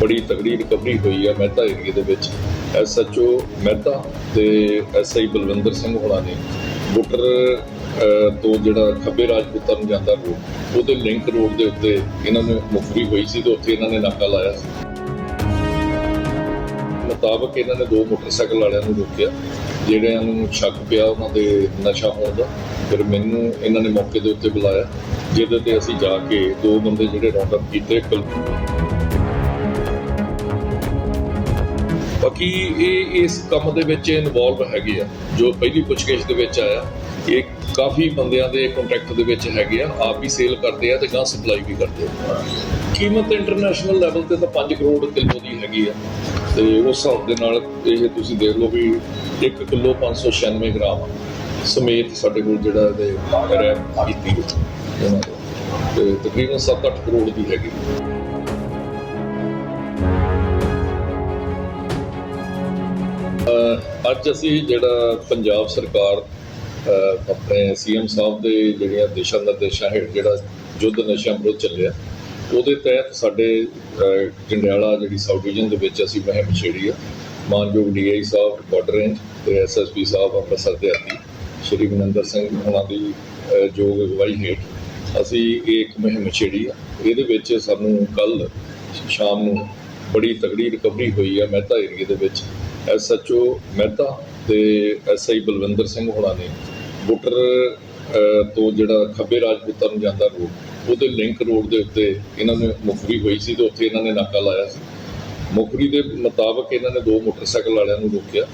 ਬੜੀ ਤਗੜੀ ਰਿਕਵਰੀ ਹੋਈ ਆ ਮਹਿਤਾ ਏਰੀਏ ਦੇ ਵਿੱਚ। ਐਸਐਚਓ ਮਹਿਤਾ ਤੇ ਐਸਆਈ ਬਲਵਿੰਦਰ ਸਿੰਘ ਹੋਣਾ ਨੇ। ਬੁੱਟਰ ਤੋਂ ਜਿਹੜਾ ਖੱਬੇ ਰਾਜਪੂਤਾਂ ਨੂੰ ਜਾਂਦਾ ਰੋਡ ਉਹਦੇ ਲਿੰਕ ਰੋਡ ਦੇ ਉੱਤੇ ਇਹਨਾਂ ਨੂੰ ਮੁਖਰੀ ਹੋਈ ਸੀ ਤੇ ਉੱਥੇ ਇਹਨਾਂ ਨੇ ਨਾਕਾ ਲਾਇਆ ਸੀ। ਮੁਤਾਬਕ ਇਹਨਾਂ ਨੇ ਦੋ ਮੋਟਰਸਾਈਕਲ ਵਾਲਿਆਂ ਨੂੰ ਰੋਕਿਆ, ਜਿਹੜਿਆਂ ਨੂੰ ਸ਼ੱਕ ਪਿਆ ਉਹਨਾਂ ਦੇ ਨਸ਼ਾ ਹੋਣ ਦਾ। ਫਿਰ ਮੈਨੂੰ ਇਹਨਾਂ ਨੇ ਮੌਕੇ ਦੇ ਉੱਤੇ ਬੁਲਾਇਆ, ਜਿਹਦੇ ਤੇ ਅਸੀਂ ਜਾ ਕੇ ਦੋ ਬੰਦੇ ਜਿਹੜੇ ਰੌਂਡ ਅਪ ਕੀਤੇ, ਕੁਲ- ਬਾਕੀ ਇਹ ਇਸ ਕੰਮ ਦੇ ਵਿੱਚ ਇਨਵੋਲਵ ਹੈਗੇ ਆ, ਜੋ ਪਹਿਲੀ ਪੁੱਛਗਿੱਛ ਦੇ ਵਿੱਚ ਆਇਆ, ਇਹ ਕਾਫੀ ਬੰਦਿਆਂ ਦੇ ਕੰਟਰੈਕਟ ਦੇ ਵਿੱਚ ਹੈਗੇ ਆ, ਆਪ ਵੀ ਸੇਲ ਕਰਦੇ ਆ ਤੇ ਗਾਂ ਸਪਲਾਈ ਵੀ ਕਰਦੇ ਆ। ਕੀਮਤ ਇੰਟਰਨੈਸ਼ਨਲ ਲੈਵਲ ਤੇ ਤਾਂ 5 ਕਰੋੜ ਕਿਲੋ ਦੀ ਹੈਗੀ ਆ, ਤੇ ਉਸ ਹਿਸਾਬ ਦੇ ਨਾਲ ਇਹ ਤੁਸੀਂ ਦੇਖ ਲਓ ਵੀ 1 ਕਿਲੋ 596 ਗ੍ਰਾਮ ਸਮੇਤ ਸਾਡੇ ਕੋਲ ਜਿਹੜਾ ਇਹਦੇ ਰੈਪ ਕੀਤੀ ਹੈ ਤੇ ਤਕਰੀਬਨ 7-8 ਕਰੋੜ ਦੀ ਹੈਗੀ। ਅੱਜ ਅਸੀਂ ਜਿਹੜਾ ਪੰਜਾਬ ਸਰਕਾਰ ਅਹ ਆਪਣੇ ਸੀਐਮ ਸਾਹਿਬ ਦੇ ਜਿਹੜੀਆਂ ਦਿਸ਼ਾ ਨਿਰਦੇਸ਼ਾਂ ਹੇਠ ਜਿਹੜਾ ਯੁੱਧ ਨਸ਼ਾ ਵਿਰੁੱਧ ਚੱਲਿਆ ਉਹਦੇ ਤਹਿਤ ਸਾਡੇ ਅਹ, ਜੰਡਿਆਲਾ ਜਿਹੜੀ ਸਾਊਥ ਡਿਵੀਜ਼ਨ ਦੇ ਵਿੱਚ ਅਸੀਂ ਮੁਹਿੰਮ ਛੇੜੀ ਆ। ਮਾਨਯੋਗ ਡੀਆਈ ਸਾਹਿਬ ਬਾਰਡਰ ਰੇਂਜ ਤੇ ਐਸਐਸਪੀ ਸਾਹਿਬ ਅੰਮ੍ਰਿਤਸਰ ਦੇ ਆਤੀ ਸ਼੍ਰੀ ਮਨਿੰਦਰ ਸਿੰਘ ਉਹਨਾਂ ਦੀ ਅਹ, ਯੋਗ ਅਗਵਾਈ ਹੇਠ ਅਸੀਂ ਇਹ ਇੱਕ ਮੁਹਿੰਮ ਛੇੜੀ ਆ। ਇਹਦੇ ਵਿੱਚ ਸਾਨੂੰ ਕੱਲ ਸ਼ਾਮ ਨੂੰ ਬੜੀ ਤਗੜੀ ਰਿਕਵਰੀ ਹੋਈ ਆ ਮਹਿਤਾ ਏਰੀਏ ਦੇ ਵਿੱਚ। ਐਸਐਚਓ ਮਹਿਤਾ ਤੇ ਐਸਆਈ ਬਲਵਿੰਦਰ ਸਿੰਘ ਹੋਣਾ ਨੇ ਬੁੱਟਰ ਤੋਂ ਜਿਹੜਾ ਖੱਬੇ ਰਾਜਪੂਤਾਂ ਨੂੰ ਜਾਂਦਾ ਰੋਡ, ਉਹਦੇ ਲਿੰਕ ਰੋਡ ਦੇ ਉੱਤੇ ਇਹਨਾਂ ਨੂੰ ਮੁਖਰੀ ਹੋਈ ਸੀ ਤੇ ਉੱਥੇ ਇਹਨਾਂ ਨੇ ਨਾਕਾ ਲਾਇਆ ਸੀ। ਮੁਖਰੀ ਦੇ ਮੁਤਾਬਕ ਇਹਨਾਂ ਨੇ ਦੋ ਮੋਟਰਸਾਈਕਲ ਵਾਲਿਆਂ ਨੂੰ ਰੋਕਿਆ,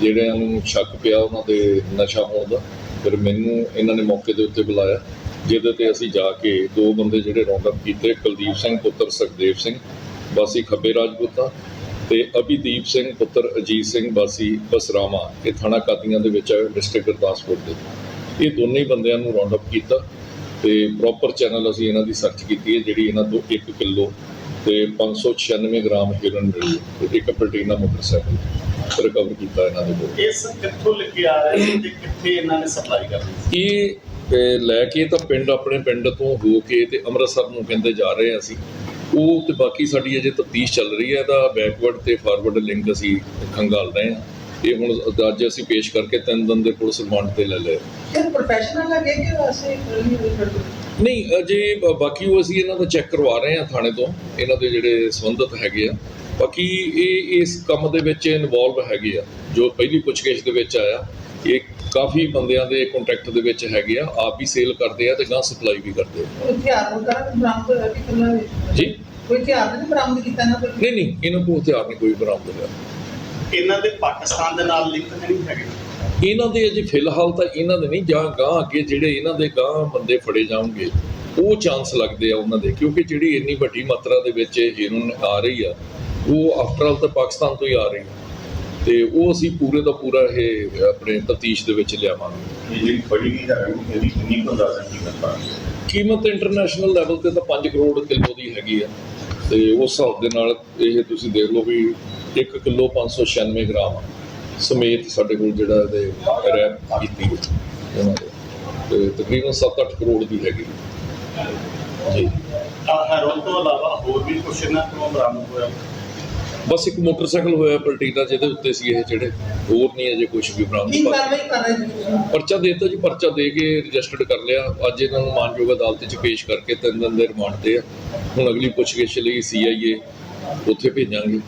ਜਿਹੜਿਆਂ ਨੂੰ ਸ਼ੱਕ ਪਿਆ ਉਹਨਾਂ ਦੇ ਨਸ਼ਾ ਹੋਣ ਦਾ। ਫਿਰ ਮੈਨੂੰ ਇਹਨਾਂ ਨੇ ਮੌਕੇ ਦੇ ਉੱਤੇ ਬੁਲਾਇਆ, ਜਿਹਦੇ ਤੇ ਅਸੀਂ ਜਾ ਕੇ ਦੋ ਬੰਦੇ ਜਿਹੜੇ ਰੌਂਡ ਅਪ ਕੀਤੇ, ਕੁਲਦੀਪ ਸਿੰਘ, ਪੁੱਤਰ ਸੁਖਦੇਵ ਸਿੰਘ, ਵਾਸੀ ਖੱਬੇ ਰਾਜਪੂਤਾਂ ਤੇ ਅਭਿਦੀਪ ਸਿੰਘ ਪੁੱਤਰ ਅਜੀਤ ਸਿੰਘ ਵਾਸੀ ਬਸਰਾਮਾ ਇਹ ਥਾਣਾ ਕਾਦੀਆਂ ਦੇ ਵਿੱਚ ਡਿਸਟ੍ਰਿਕਟ ਗੁਰਦਾਸਪੁਰ ਦੇ। ਇਹ ਦੋਨੇ ਬੰਦਿਆਂ ਨੂੰ ਰਾਉਂਡ ਅਪ ਕੀਤਾ ਤੇ ਪ੍ਰੋਪਰ ਚੈਨਲ ਅਸੀਂ ਇਹਨਾਂ ਦੀ ਸਰਚ ਕੀਤੀ ਹੈ ਜਿਹੜੀ ਇਹਨਾਂ ਤੋਂ 1 ਕਿਲੋ ਤੇ 596 ਗ੍ਰਾਮ ਹੀਰਨ ਮਿਲੀ ਤੇ ਇੱਕ ਪਲਟੀਨਾ ਮੋਟਰਸਾਈਕਲ ਰਿਕਵਰ ਕੀਤਾ ਇਹਨਾਂ ਦੇ ਕੋਲ। ਇਸ ਕਿੱਥੋਂ ਲੈ ਕੇ ਆ ਰਹੇ ਸੀ ਤੇ ਕਿੱਥੇ ਇਹਨਾਂ ਨੇ ਸਪਲਾਈ ਕਰਨੀ ਇਹ ਲੈ ਕੇ ਤਾਂ ਪਿੰਡ ਆਪਣੇ ਪਿੰਡ ਤੋਂ ਹੋ ਕੇ ਤੇ ਅੰਮ੍ਰਿਤਸਰ ਨੂੰ ਕਹਿੰਦੇ ਜਾ ਰਹੇ ਹਾਂ ਅਸੀਂ। ਉਹ ਤੇ ਬਾਕੀ ਸਾਡੀ ਅਜੇ ਤਫਤੀਸ਼ ਚੱਲ ਰਹੀ ਹੈ ਇਹਦਾ ਬੈਕਵਰਡ ਤੇ ਫਾਰਵਰਡ ਲਿੰਕ ਅਸੀਂ ਖੰਗਾਲ ਰਹੇ ਹਾਂ। ਇਹ ਹੁਣ ਅੱਜ ਅਸੀਂ ਪੇਸ਼ ਕਰਕੇ ਤਿੰਨ ਦਿਨ ਦੇ ਪੁਲਿਸ ਰਿਮਾਂਡ ਤੇ ਲੈ ਲਏ। ਇਹ ਪ੍ਰੋਫੈਸ਼ਨਲ ਹੈਗੇ ਕਿ ਵੈਸੇ ਨਹੀਂ ਅਜੇ ਬਾਕੀ ਉਹ ਅਸੀਂ ਇਹਨਾਂ ਦਾ ਚੈੱਕ ਕਰਵਾ ਰਹੇ ਹਾਂ ਥਾਣੇ ਤੋਂ ਇਹਨਾਂ ਦੇ ਜਿਹੜੇ ਸੰਬੰਧਿਤ ਹੈਗੇ ਆ। ਬਾਕੀ ਇਹ ਇਸ ਕੰਮ ਦੇ ਵਿੱਚ ਇਨਵੋਲਵ ਹੈਗੇ ਆ ਜੋ ਪਹਿਲੀ ਪੁੱਛਗਿੱਛ ਦੇ ਵਿੱਚ ਆਇਆ ਇਹ ਕਾਫੀ ਬੰਦਿਆਂ ਦੇ ਕੰਟੈਕਟ ਦੇ ਵਿੱਚ ਹੈਗੇ ਆ ਆਪ ਹੀ ਸੇਲ ਕਰਦੇ ਆ ਤੇ ਗਾਂ ਸਪਲਾਈ ਵੀ ਕਰਦੇ ਆ। ਹਥਿਆਰ ਵਗੈਰਾ ਵੀ ਬਰਾਮਦ ਹੋਇਆ ਕਿ ਕਿੰਨਾ ਜੀ? ਕੋਈ ਹਥਿਆਰ ਨਹੀਂ ਬਰਾਮਦ ਕੀਤਾ ਨਾ ਕੋਈ? ਨਹੀਂ ਨਹੀਂ ਇਹਨਾਂ ਕੋਲ ਹਥਿਆਰ ਨਹੀਂ ਕੋਈ ਬਰਾਮਦ ਹੋਇਆ। ਇਹਨਾਂ ਦੇ ਪਾਕਿਸਤਾਨ ਦੇ ਨਾਲ ਲਿੰਕ ਨਹੀਂ ਹੈਗੇ? ਇਹਨਾਂ ਦੇ ਅਜੇ ਫਿਲਹਾਲ ਤਾਂ ਇਹਨਾਂ ਦੇ ਨਹੀਂ ਜਾਂ ਗਾਂ ਅੱਗੇ ਜਿਹੜੇ ਇਹਨਾਂ ਦੇ ਗਾਂ ਬੰਦੇ ਫੜੇ ਜਾਣਗੇ ਉਹ ਚਾਂਸ ਲੱਗਦੇ ਆ ਉਹਨਾਂ ਦੇ ਕਿਉਂਕਿ ਜਿਹੜੀ ਇੰਨੀ ਵੱਡੀ ਮਾਤਰਾ ਦੇ ਵਿੱਚ ਹੀਰੋਇਨ ਆ ਰਹੀ ਆ ਉਹ ਆਫਟਰ ਆਲ ਤਾਂ ਪਾਕਿਸਤਾਨ ਤੋਂ ਹੀ ਆ ਰਹੀ ਆ। ਤੇ ਉਹ ਅਸੀਂ ਪੂਰੇ ਦਾ ਪੂਰਾ ਇਹ ਆਪਣੇ ਤਫਤੀਸ਼ ਦੇ ਵਿੱਚ ਲਿਆਵਾਂਗੇ। ਇਹ ਜਿਹੜੀ ਫੜੀ ਗਈ ਹੈ ਇਹਦੀ ਕਿੰਨੀ ਕੁ ਅੰਦਾਜ਼ਾ ਕੀਮਤ ਆ ਕੀਮਤ ਇੰਟਰਨੈਸ਼ਨਲ ਲੈਵਲ ਤੇ ਤਾਂ 5 ਕਰੋੜ ਕਿਲੋ ਦੀ ਹੈਗੀ ਆ। ਤੇ ਉਸ ਹਿਸਾਬ ਦੇ ਨਾਲ ਇਹ ਤੁਸੀਂ ਦੇਖ ਲਓ ਵੀ 1 ਕਿਲੋ 596 ਗ੍ਰਾਮ ਸਮੇਤ ਸਾਡੇ ਕੋਲ ਜਿਹੜਾ ਇਹਦੇ ਰੈਪ ਕੀਤੀ ਹੈ। ਇਹਨਾਂ ਦੇ ਤੇ ਤਕਰੀਬਨ 7-8 ਕਰੋੜ ਦੀ ਹੈਗੀ। ਜੀ ਤਾਂ ਹੈਰੋਨ ਤੋਂ ਇਲਾਵਾ ਹੋਰ ਵੀ ਕੁਛ ਇਹਨਾਂ ਤੋਂ ਬਰਾਮਦ ਹੋਇਆ? ਬਸ ਇੱਕ ਮੋਟਰਸਾਈਕਲ ਹੋਇਆ ਪਲਟੀਨਾ ਜਿਹਦੇ ਉੱਤੇ ਸੀ ਇਹ ਜਿਹੜੇ ਹੋਰ ਨਹੀਂ ਅਜੇ ਕੁਝ ਵੀ ਬਰਾਮਦ ਕੀ ਕਾਰਵਾਈ ਕਰ ਰਹੇ ਜੀ ਤੁਸੀਂ? ਪਰਚਾ ਦੇ ਦਿੱਤਾ ਜੀ ਪਰਚਾ ਦੇ ਕੇ ਰਜਿਸਟਰਡ ਕਰ ਲਿਆ। ਅੱਜ ਇਹਨਾਂ ਨੂੰ ਮਾਨਯੋਗ ਅਦਾਲਤ 'ਚ ਪੇਸ਼ ਕਰਕੇ ਤਿੰਨ ਦਿਨ ਦੇ ਰਿਮਾਂਡ ਤੇ ਆ। ਹੁਣ ਅਗਲੀ ਪੁੱਛਗਿੱਛ ਲਈ ਸੀਆਈਏ ਉੱਥੇ ਭੇਜਾਂਗੇ।